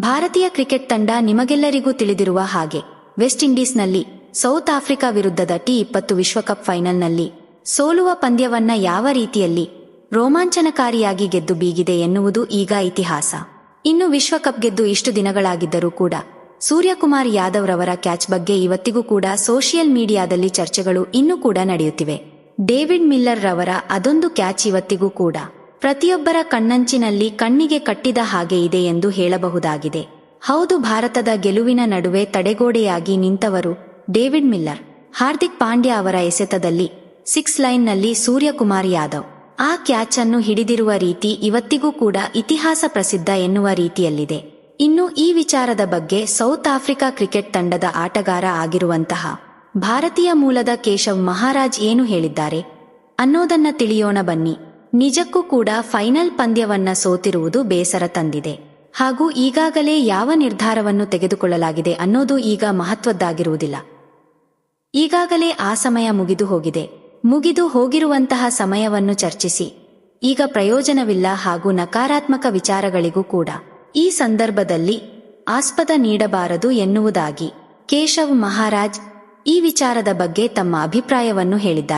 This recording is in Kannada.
ಭಾರತೀಯ ಕ್ರಿಕೆಟ್ ತಂಡ ನಿಮಗೆಲ್ಲರಿಗೂ ತಿಳಿದಿರುವ ಹಾಗೆ ವೆಸ್ಟ್ ಇಂಡೀಸ್ನಲ್ಲಿ ಸೌತ್ ಆಫ್ರಿಕಾ ವಿರುದ್ಧದ ಟಿ ಇಪ್ಪತ್ತು ವಿಶ್ವಕಪ್ ಫೈನಲ್ನಲ್ಲಿ ಸೋಲುವ ಪಂದ್ಯವನ್ನ ಯಾವ ರೀತಿಯಲ್ಲಿ ರೋಮಾಂಚನಕಾರಿಯಾಗಿ ಗೆದ್ದು ಬೀಗಿದೆ ಎನ್ನುವುದು ಈಗ ಇತಿಹಾಸ. ಇನ್ನು ವಿಶ್ವಕಪ್ ಗೆದ್ದು ಇಷ್ಟು ದಿನಗಳಾಗಿದ್ದರೂ ಕೂಡ ಸೂರ್ಯಕುಮಾರ್ ಯಾದವ್ ರವರ ಕ್ಯಾಚ್ ಬಗ್ಗೆ ಇವತ್ತಿಗೂ ಕೂಡ ಸೋಷಿಯಲ್ ಮೀಡಿಯಾದಲ್ಲಿ ಚರ್ಚೆಗಳು ಇನ್ನೂ ಕೂಡ ನಡೆಯುತ್ತಿವೆ. ಡೇವಿಡ್ ಮಿಲ್ಲರ್ ರವರ ಅದೊಂದು ಕ್ಯಾಚ್ ಇವತ್ತಿಗೂ ಕೂಡ. ಪ್ರತಿಯೊಬ್ಬರ ಕಣ್ಣಂಚಿನಲ್ಲಿ ಕಣ್ಣಿಗೆ ಕಟ್ಟಿದ ಹಾಗೆ ಇದೆ ಎಂದು ಹೇಳಬಹುದಾಗಿದೆ. ಹೌದು, ಭಾರತದ ಗೆಲುವಿನ ನಡುವೆ ತಡೆಗೋಡೆಯಾಗಿ ನಿಂತವರು ಡೇವಿಡ್ ಮಿಲ್ಲರ್. ಹಾರ್ದಿಕ್ ಪಾಂಡ್ಯ ಅವರ ಎಸೆತದಲ್ಲಿ ಸಿಕ್ಸ್ ಲೈನ್ನಲ್ಲಿ ಸೂರ್ಯಕುಮಾರ್ ಯಾದವ್. ಆ ಕ್ಯಾಚ್ ಅನ್ನು ಹಿಡಿದಿರುವ ರೀತಿ ಇವತ್ತಿಗೂ ಕೂಡ ಇತಿಹಾಸ ಪ್ರಸಿದ್ಧ ಎನ್ನುವ ರೀತಿಯಲ್ಲಿದೆ. ಇನ್ನು ಈ ವಿಚಾರದ ಬಗ್ಗೆ ಸೌತ್ ಆಫ್ರಿಕಾ ಕ್ರಿಕೆಟ್ ತಂಡದ ಆಟಗಾರ ಆಗಿರುವಂತಹ ಭಾರತೀಯ ಮೂಲದ ಕೇಶವ್ ಮಹಾರಾಜ್ ಏನು ಹೇಳಿದ್ದಾರೆ ಅನ್ನೋದನ್ನ ತಿಳಿಯೋಣ ಬನ್ನಿ. ನಿಜಕ್ಕೂ ಕೂಡ ಫೈನಲ್ ಪಂದ್ಯವನ್ನ ಸೋತಿರುವುದು ಬೇಸರ ತಂದಿದೆ. ಹಾಗೂ ಈಗಾಗಲೇ ಯಾವ ನಿರ್ಧಾರವನ್ನು ತೆಗೆದುಕೊಳ್ಳಲಾಗಿದೆ ಅನ್ನೋದು ಈಗ ಮಹತ್ವದ್ದಾಗಿರುವುದಿಲ್ಲ. ಈಗಾಗಲೇ ಆ ಸಮಯ ಮುಗಿದು ಹೋಗಿದೆ. ಮುಗಿದು ಹೋಗಿರುವಂತಹ ಸಮಯವನ್ನು ಚರ್ಚಿಸಿ. ಈಗ ಪ್ರಯೋಜನವಿಲ್ಲ ಹಾಗೂ ನಕಾರಾತ್ಮಕ ವಿಚಾರಗಳಿಗೂ ಕೂಡ. ಈ ಸಂದರ್ಭದಲ್ಲಿ ಆಸ್ಪದ ನೀಡಬಾರದು ಎನ್ನುವುದಾಗಿ ಕೇಶವ್ ಮಹಾರಾಜ್ ಈ ವಿಚಾರದ ಬಗ್ಗೆ ತಮ್ಮ ಅಭಿಪ್ರಾಯವನ್ನು ಹೇಳಿದ್ದಾರೆ.